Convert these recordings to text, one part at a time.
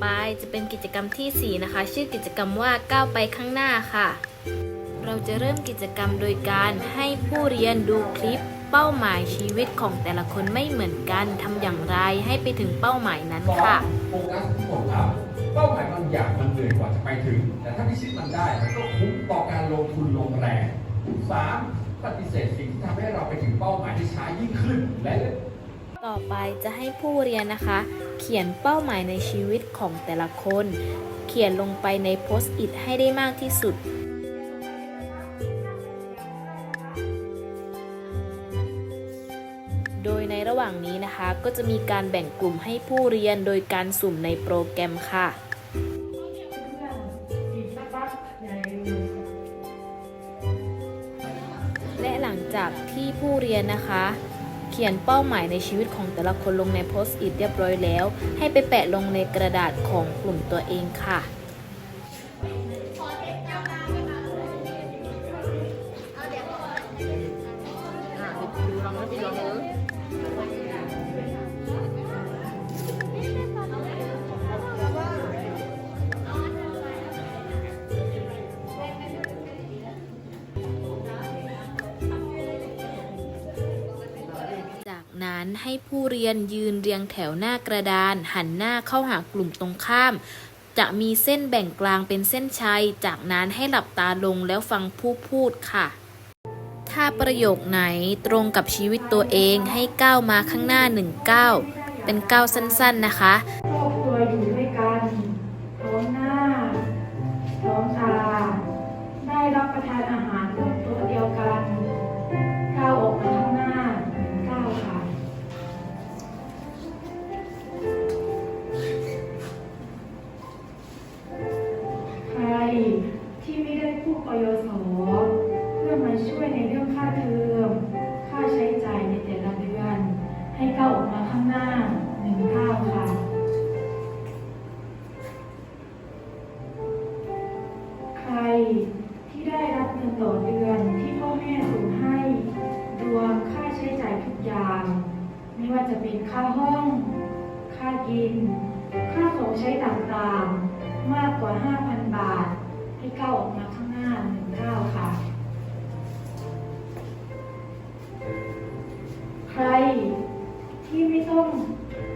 ไปจะเป็นกิจกรรมทีสี่ 4 นะคะ ชื่อกิจกรรมว่าก้าวไปข้างหน้าค่ะ เราจะเริ่มกิจกรรมโดยการให้ผู้เรียนดูคลิปเป้าหมายชีวิตของแต่ละคนไม่เหมือนกันทำอย่างไรให้ไปถึงเป้าหมายนั้นค่ะโฟกัสที่ผลลัพธ์เป้าหมายบางอย่างมันเหนื่อยกว่าจะไปถึง แต่ถ้าพิชิตมันได้มันก็คุ้มต่อการลงทุนลงแรงสามปฏิเสธสิ่งที่ทำให้เราไปถึงเป้าหมายที่ช้ายิ่งขึ้น และ ต่อไปจะให้ผู้เรียนนะคะ เขียนเป้าหมายในชีวิตของแต่ละคน เขียนลงไปในโพสต์อิทให้ได้มากที่สุดโดยในระหว่างนี้นะคะ ก็จะมีการแบ่งกลุ่มให้ผู้เรียนโดยการสุ่มในโปรแกรมค่ะ และหลังจากที่ผู้เรียนนะคะ เขียนเป้าหมายในชีวิตของแต่ละคนลงในโพสต์อิทเรียบร้อยแล้ว ให้ไปแปะลงในกระดาษของกลุ่มตัวเองค่ะ นั้นให้ผู้เรียนยืนเรียงแถวหน้ากระดาน หันหน้าเข้าหากลุ่มตรงข้าม จะมีเส้นแบ่งกลางเป็นเส้นชัย จากนั้นให้หลับตาลงแล้วฟังผู้พูดค่ะ ถ้าประโยคไหนตรงกับชีวิตตัวเองให้ก้าวมาข้างหน้าหนึ่งก้าวเป็นก้าวสั้นๆนะคะครอบครัวอยู่ด้วยกันพร้อมหน้าพร้อมตาได้รับประทานอาหารร่วม เป็นค่าห้อง ค่ากิน ค่าของใช้ต่างๆ มากกว่า 5,000 บาท ให้ก้าวออกมาข้างหน้าหนึ่งก้าวค่ะ ใครที่ไม่ต้อง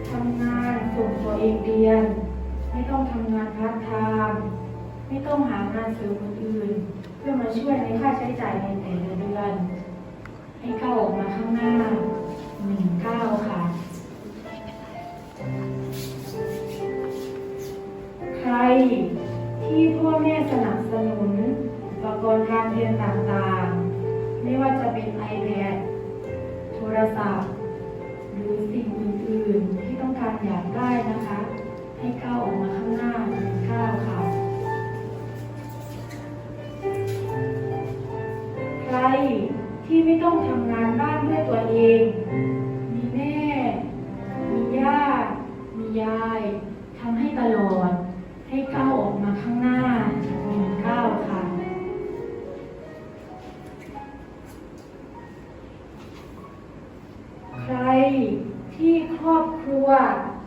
ทำงานส่งตัวเองเรียน ไม่ต้องทำงานพาร์ทไทม์ไม่ต้องหางานเสริมคนอื่น เพื่อมาช่วยในค่าใช้จ่ายในแต่ละเดือน ให้เก้าออกมาข้างหน้า เรียนต่างๆ ไม่ว่าจะเป็น iPad โทรศัพท์ หรือสิ่งอื่นๆ ที่ต้องการอยากได้นะคะ ให้ก้าวออกมาข้างหน้าก้าวค่ะ ใครที่ไม่ต้องทำงานบ้านด้วยตัวเอง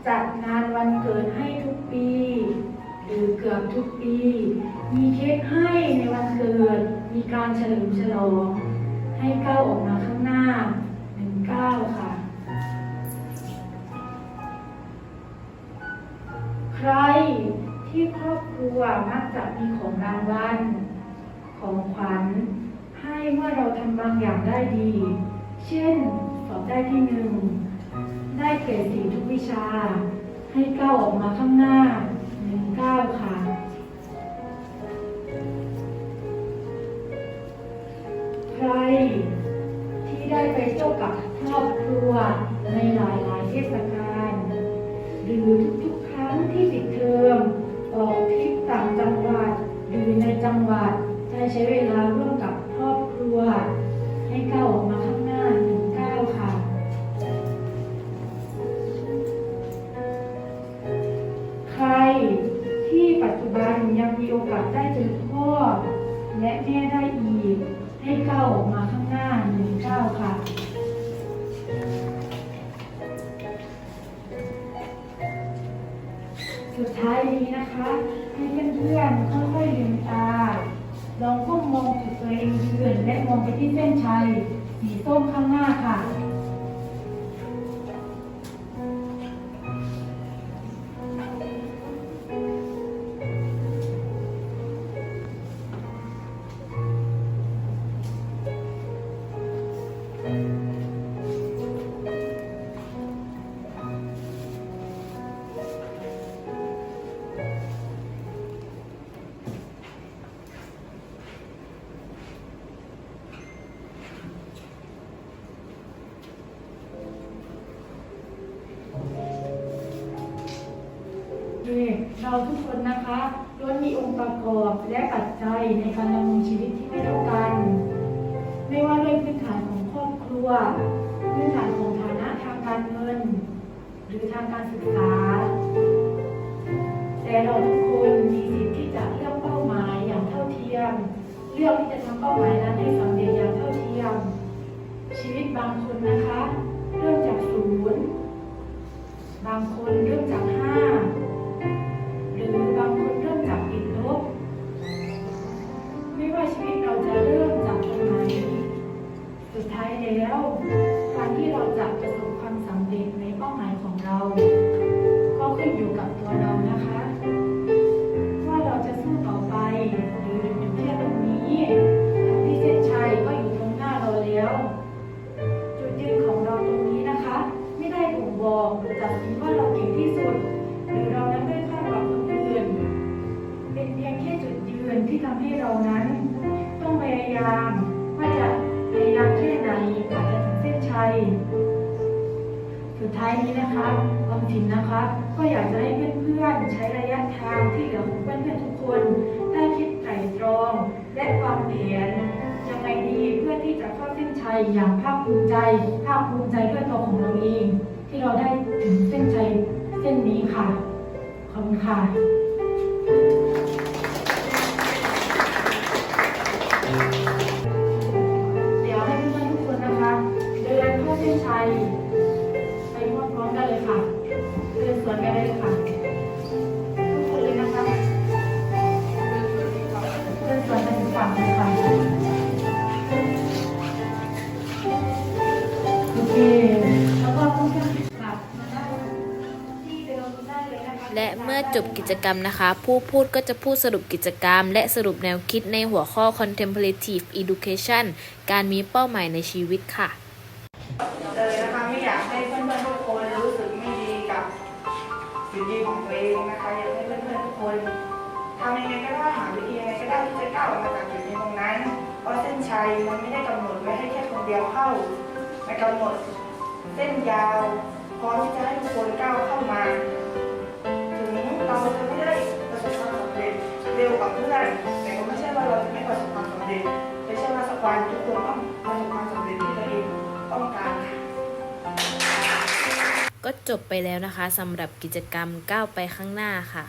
จัดงานวันเกิดให้ทุกปี หรือเกือบทุกปี มีเค้กให้ในวันเกิด มีการเฉลิมฉลอง ให้ก้าวออกมาข้างหน้าหนึ่งก้าวค่ะ ใครที่ครอบครัวมักจะมีของรางวัลของขวัญให้เมื่อเราทำบางอย่างได้ดี เช่นสอบได้ที่หนึ่ง ได้เกรดสี่ทุกวิชา ให้ก้าวออกมาข้างหน้าหนึ่งก้าวค่ะ ใคร ที่ได้ไปเที่ยวกับครอบครัวในหลายๆเทศกาลหรือทุกๆครั้งที่ปิดเทอมออกทริปต่างจังหวัดหรือในจังหวัดได้ใช้เวลาร่วมกับครอบครัว ให้ก้าวออกมา ที่เส้นชัย สีส้มข้างหน้าค่ะ เราทุกคนนะคะล้วนมีองค์ประกอบและปัจจัยในการดำรงชีวิตที่ไม่เท่ากัน ไม่ว่าด้วยพื้นฐานของครอบครัว พื้นฐานของฐานะทางการเงิน หรือทางการศึกษา แต่เราทุกคนมีสิทธิ์ที่จะเลือกเป้าหมายอย่างเท่าเทียม เลือกที่จะทำเป้าหมายนั้นให้สำเร็จ แล้ว การที่เราจะประสบความสำเร็จในเป้าหมายของเรา ก็ขึ้นอยู่กับตัวเรานะคะ ว่าเราจะสู้ต่อไปหรือหยุดอยู่แค่ตรงนี้ที่เส้นชัยก็อยู่ตรงหน้าเราแล้ว จุดยืนของเราตรงนี้นะคะ ไม่ได้บ่งบอก ท้ายนี้นะคะออมสินนะคะ ก็อยากจะให้เพื่อนๆใช้ระยะทางที่เหลือของเพื่อนๆทุกคน ได้คิดไตร่ตรอง และวางแผนยังไงดีเพื่อที่จะเข้าเส้นชัยอย่างภาคภูมิใจ ภาคภูมิใจด้วยตัวของเราเอง ที่เราได้ถึงเส้นชัยเส้นนี้ค่ะขอบคุณค่ะ และเมื่อจบกิจกรรมนะคะ ผู้พูดก็จะพูดสรุปกิจกรรม และสรุปแนวคิดในหัวข้อ contemplative education การมีเป้าหมายในชีวิตค่ะเลยนะคะไม่อยากให้เพื่อนๆทุกคนรู้สึกไม่ดีกับจุดยืนของตัวเองนะคะอยากให้เพื่อนๆทุกคนทำยังไงก็ได้หาวิธียังไงก็ได้ที่จะก้าวออกมาจากจุดยืนตรงนั้น เพราะเส้นชัยมันไม่ได้กำหนดไว้ให้แค่คนเดียวเข้ามันกำหนดเส้นยาวพร้อมที่จะให้ทุกคนก้าวเข้ามา งเราจะไม่ได้ประสบความสำเร็จเร็วกว่าเพื่อนแต่ก็ไม่ใช่ว่าเราจะไม่ประสบความสำเร็จไม่ใช่ว่าสักวันทุกคนต้องประสบความสำเร็จที่ตัวเองต้องการค่ะก็จบไปแล้วนะคะสำหรับกิจกรรมก้าวไปข้างหน้าค่ะ